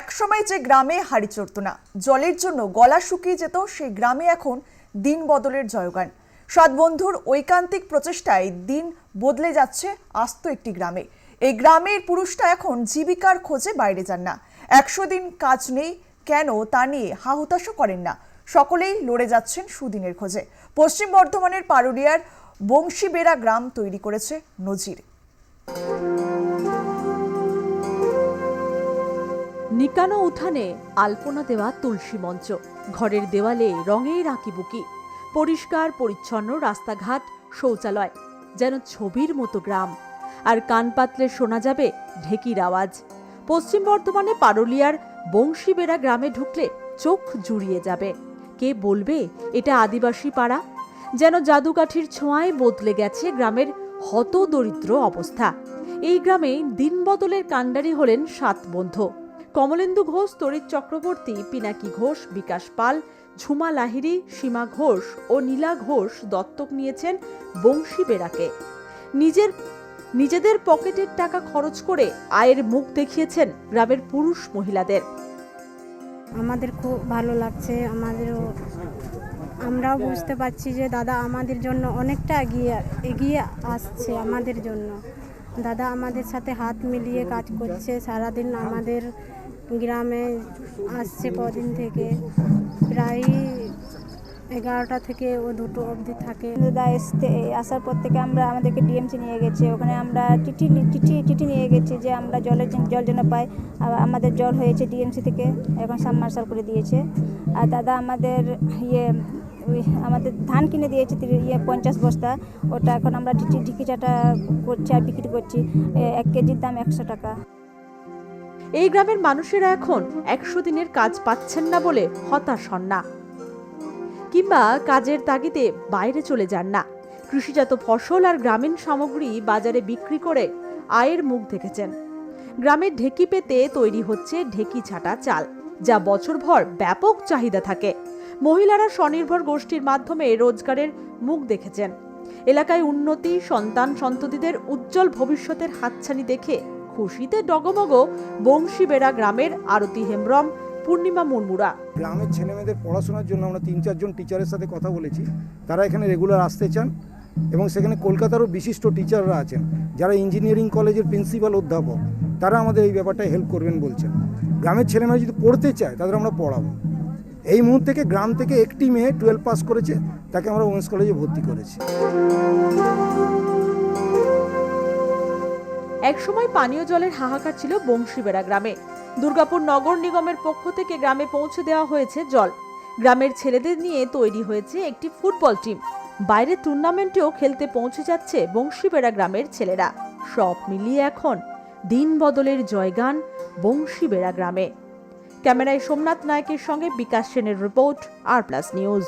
একসময় যে গ্রামে হাড়ি চড়ত না, জলের জন্য গলা শুকিয়ে যেত, সেই গ্রামে এখন দিন বদলের জয়গান। সৎ বন্ধুর ঐকান্তিক প্রচেষ্টায় দিন বদলে যাচ্ছে আস্ত একটি গ্রামে। এই গ্রামের পুরুষটা এখন জীবিকার খোঁজে বাইরে যান না। একশো দিন কাজ নেই, কেন তা নিয়ে হাহুতাশও করেন না। সকলেই লড়ে যাচ্ছেন সুদিনের খোঁজে। পশ্চিম বর্ধমানের পারুলিয়ার বংশীবেড়া গ্রাম তৈরি করেছে নজির। নিকানো উঠানে আলপনা দেওয়া তুলসী মঞ্চ। ঘরের দেওয়ালে রঙের আঁকিবুকি। পরিষ্কার, পরিচ্ছন্ন রাস্তাঘাট, শৌচালয়, যেন ছবির মতো গ্রাম। আর কান পাতলে শোনা যাবে ঢেকির আওয়াজ। পশ্চিম বর্ধমানে পারুলিয়ার বংশীবেড়া গ্রামে ঢুকলে চোখ জুড়িয়ে যাবে। কে বলবে এটা আদিবাসী পাড়া? যেন জাদুকাঠির ছোঁয়ায় বদলে গেছে গ্রামের হত দরিদ্র অবস্থা। এই গ্রামে দিনবদলের কাণ্ডারি হলেন সাত বন্ধু। কমলেন্দু ঘোষ তরিৎ চক্রবর্তী, পিনাকি ঘোষ, বিকাশ পাল, ঝুমা লাহিড়ী, সীমা ঘোষ ও নীলা ঘোষ দত্তক নিয়েছেন বংশী বেড়াকে। নিজের, নিজেদের পকেটের টাকা খরচ করে আয়ের মুখ দেখিয়েছেন গ্রামের পুরুষ মহিলাদের। আমাদের খুব ভালো লাগছে, আমাদেরও, আমরাও বুঝতে পারছি যে দাদা আমাদের জন্য অনেকটা এগিয়ে এগিয়ে আসছে আমাদের জন্য। দাদা আমাদের সাথে হাত মিলিয়ে কাজ করছে, সারাদিন আমাদের গ্রামে আসছে কদিন থেকে। প্রায় এগারোটা থেকে ও দুটো অবধি থাকে। দাদা এসতে আসার পর থেকে আমরা, আমাদেরকে ডিএমসি নিয়ে গেছে। ওখানে আমরা চিঠি চিঠি চিঠি নিয়ে গেছি যে আমরা জলের জল যেন পাই। আমাদের জল হয়েছে ডিএমসি থেকে, এখন সাবমার্শাল করে দিয়েছে। আর দাদা আমাদের ইয়ে আমাদের ধান কিনে দিয়েছে ইয়ে পঞ্চাশ বস্তা। ওটা এখন আমরা ঢিকি ঢিকি চাটা করছি আর বিক্রি করছি। এক কেজির দাম একশো টাকা। এই গ্রামের মানুষেরা এখন একশো দিনের কাজ পাচ্ছেন না বলে হতাশ হন না। কিংবা কাজের তাগিদে বাইরে চলে যান না। কৃষিজাত ফসল আর গ্রামীণ সামগ্রী বাজারে বিক্রি করে আয়ের মুখ দেখেছেন। গ্রামের ঢেকি পেতে তৈরি হচ্ছে ঢেকি ছাটা চাল, যা বছরভর ব্যাপক চাহিদা থাকে। মহিলারা স্বনির্ভর গোষ্ঠীর মাধ্যমে রোজগারের মুখ দেখেছেন। এলাকায় উন্নতি সন্তান সন্ততিদের উজ্জ্বল ভবিষ্যতের হাতছানি দেখে খুশিতে ডগমগ বংশীবেড়া গ্রামের আরতি হেমব্রম, পূর্ণিমা মুর্মুরা। গ্রামের ছেলেমেয়েদের পড়াশোনার জন্য আমরা তিন, চারজন টিচারের সাথে কথা বলেছি। তারা এখানে রেগুলার আসতে চান এবং সেখানে কলকাতারও বিশিষ্ট টিচাররা আছেন, যারা ইঞ্জিনিয়ারিং কলেজের প্রিন্সিপাল অধ্যাপক। তারা আমাদের এই ব্যাপারটায় হেল্প করবেন বলছেন। গ্রামের ছেলেমেয়েরা যদি পড়তে চায়, তাদের আমরা পড়াবো। এই মুহূর্তে থেকে গ্রাম থেকে একটি মেয়ে টুয়েলভ পাস করেছে, তাকে আমরা ওমেন্স কলেজে ভর্তি করেছি। একসময় পানীয় জলের হাহাকার ছিল বংশীবেড়া গ্রামে। দুর্গাপুর নগর নিগমের পক্ষ থেকে গ্রামে পৌঁছে দেওয়া হয়েছে জল। গ্রামের ছেলেদের নিয়ে তৈরি হয়েছে একটি ফুটবল টিম। বাইরে টুর্নামেন্টেও খেলতে পৌঁছে যাচ্ছে বংশীবেড়া গ্রামের ছেলেরা। সব মিলিয়ে এখন দিন বদলের জয়গান বংশীবেড়া গ্রামে। ক্যামেরায় সোমনাথ নায়কের সঙ্গে বিকাশ সেনের রিপোর্ট আর প্লাস নিউজ।